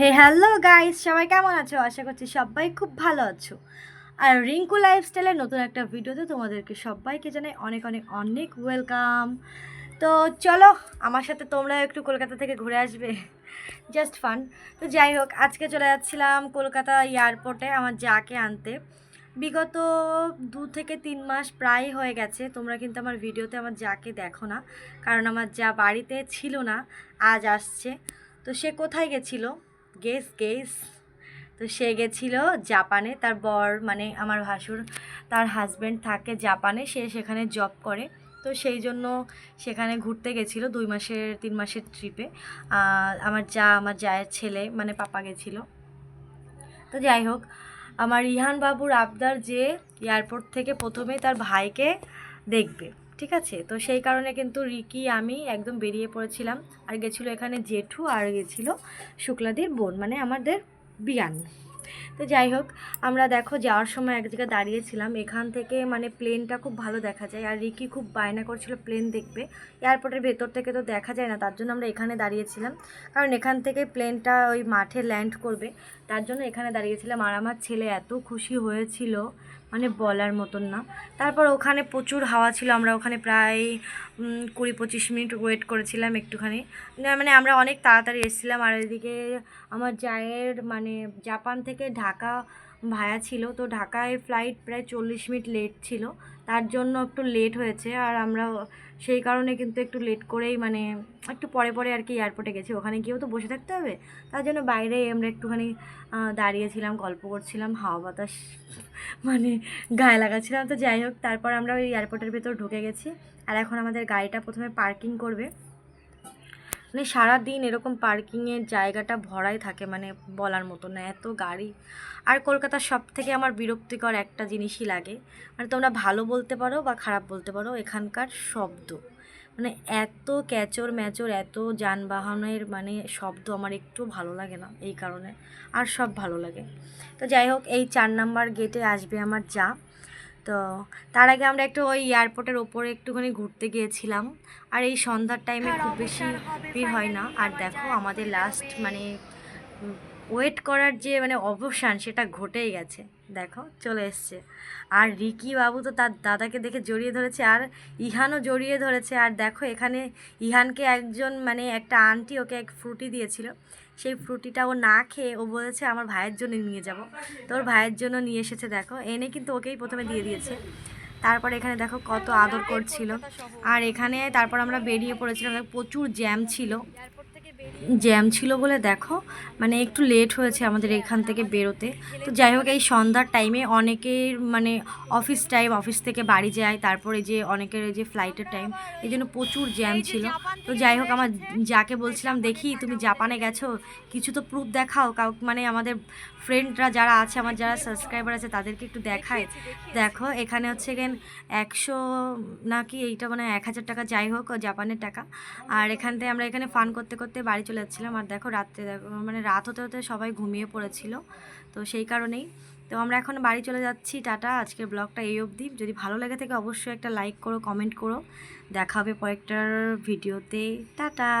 হে hello guys সবাই কেমন আছো? আশা করছি সবাই খুব ভালো আছো। আর রিঙ্কু লাইফস্টাইলের নতুন একটা ভিডিওতে তোমাদেরকে সবাইকে জানাই অনেক অনেক অনেক ওয়েলকাম তো চলো, আমার সাথে তোমরা একটু কলকাতা থেকে ঘুরে আসবে। জাস্ট ফান তো যাই হোক, আজকে চলে যাচ্ছিলাম কলকাতা এয়ারপোর্টে আমার যাকে আনতে। বিগত দু থেকে তিন মাস প্রায় হয়ে গেছে। তোমরা কিন্তু আমার ভিডিওতে আমার যাকে দেখো না, কারণ আমার যা বাড়িতে ছিল না, আজ আসছে। তো সে কোথায় গেছিল? গেস গেস তো সে গেছিল জাপানে, তার বর মানে আমার ভাসুর, তার হাজব্যান্ড থাকে জাপানে, সে সেখানে জব করে। তো সেই জন্য সেখানে ঘুরতে গেছিল দুই মাসের, তিন মাসের ট্রিপে আমার যা, আমার জায়ের ছেলে মানে পাপা গেছিল। তো যাই হোক, আমার ইহান বাবুর আবদার যে এয়ারপোর্ট থেকে প্রথমে তার ভাইকে দেখবে। ঠিক আছে? তো সেই কারণে কিন্তু রিকি, আমি একদম বেরিয়ে পড়েছিলাম। আর গেছিল এখানে জেঠু আর গেছিল শুক্লাদির বোন মানে আমাদের বিয়ান। তো যাই হোক, আমরা দেখো যাওয়ার সময় এক জায়গায় দাঁড়িয়েছিলাম। এখান থেকে মানে প্লেনটা খুব ভালো দেখা যায়। আর রিকি খুব বায়না করছিল প্লেন দেখবে। এয়ারপোর্টের ভেতর থেকে তো দেখা যায় না, তার জন্য আমরা এখানে দাঁড়িয়েছিলাম। কারণ এখান থেকে প্লেনটা ওই মাঠে ল্যান্ড করবে। তার জন্য এখানে দাঁড়িয়েছিলাম। আর আমার ছেলে এত খুশি হয়েছিল। মানে বলার মতন না। তারপর ওখানে প্রচুর হাওয়া ছিল, আমরা ওখানে প্রায় কুড়ি পঁচিশ মিনিট ওয়েট করেছিলাম একটুখানি। মানে আমরা অনেক তাড়াতাড়ি এসেছিলাম, আর এদিকে আমার জায়ের মানে জাপান থেকে ঢাকা ভায়া ছিল। তো ঢাকায় ফ্লাইট প্রায় চল্লিশ মিনিট লেট ছিল। তার জন্য একটু লেট হয়েছে আর আমরা সেই কারণে কিন্তু একটু লেট করেই মানে একটু পরে পরে আর কি এয়ারপোর্টে গেছি। ওখানে গিয়েও তো বসে থাকতে হবে। তার জন্য বাইরে আমরা একটুখানি দাঁড়িয়েছিলাম, গল্প করছিলাম, হাওয়া বাতাস মানে গায়ে লাগাচ্ছিলাম। তো যাই হোক, তারপর আমরা ওই এয়ারপোর্টের ভেতর ঢুকে গেছি। আর এখন আমাদের গাড়িটা প্রথমে পার্কিং করবে। মানে সারা দিন এরকম পার্কিংয়ের জায়গাটা ভরাই থাকে মানে বলার মতো না, এত গাড়ি। আর কলকাতার সব থেকে আমার বিরক্তিকর একটা জিনিসই লাগে মানে তোমরা ভালো বলতে পারো বা খারাপ বলতে পারো, এখানকার শব্দ। মানে এত ক্যাচর ম্যাচর, এত যানবাহনের মানে শব্দ আমার একটু ভালো লাগে না এই কারণে, আর সব ভালো লাগে। তো যাই হোক, এই চার নাম্বার গেটে আসবে আমার যা। তো তার আগে আমরা একটু ওই এয়ারপোর্টের ওপরে একটুখানি ঘুরতে গিয়েছিলাম। আর এই সন্ধ্যার টাইমে খুব বেশি ভিড় হয় না। আর দেখো আমাদের লাস্ট মানে ওয়েট করার যে মানে অবসান সেটা ঘটেই গেছে। দেখো, চলে এসছে। আর রিকি বাবু তো তার দাদাকে দেখে জড়িয়ে ধরেছে, আর ইহানও জড়িয়ে ধরেছে। আর দেখো, এখানে ইহানকে একজন মানে একটা আন্টি ওকে এক ফ্রুটি দিয়েছিল। সেই ফ্রুটিটা ও না খেয়ে ও বলেছে, আমার ভাইয়ের জন্য নিয়ে যাব। তো ওর ভাইয়ের জন্য নিয়ে এসেছে, দেখো। এনে কিন্তু ওকেই প্রথমে দিয়ে দিয়েছে। তারপরে এখানে দেখো, কত আদর করছিল। আর এখানে তারপর আমরা বেরিয়ে পড়েছিলাম। প্রচুর জ্যাম ছিল। জ্যাম ছিল বলে দেখো। মানে একটু লেট হয়েছে আমাদের এখান থেকে বেরোতে। তো যাই হোক, এই সন্ধ্যার টাইমে অনেকের মানে অফিস টাইম অফিস থেকে বাড়ি যায়। তারপরে যে অনেকের যে ফ্লাইটের টাইম এই জন্য প্রচুর জ্যাম ছিল। তো যাই হোক, আমার যাকে বলছিলাম, দেখি, তুমি জাপানে গেছো? কিছু তো প্রুফ দেখাও। কাউ মানে আমাদের ফ্রেন্ডরা যারা আছে, আমার যারা সাবস্ক্রাইবার আছে, তাদেরকে একটু দেখায়। দেখো, এখানে হচ্ছে গেন একশো নাকি এইটা মানে এক হাজার টাকা, যাই হোক জাপানের টাকা। আর এখান থেকে আমরা এখানে ফান করতে করতে বাড়ি চলে যাচ্ছিলাম। আর দেখো রাত্রে দেখো মানে রাত হতে হতে সবাই ঘুমিয়ে পড়েছিল, তো সেই কারণেই। তো আমরা এখন বাড়ি চলে যাচ্ছি, টাটা। আজকের ব্লগটা এই অবধি। যদি ভালো লেগে থাকে অবশ্যই একটা লাইক করো, কমেন্ট করো। দেখা হবে পরেরটার ভিডিওতে। টাটা।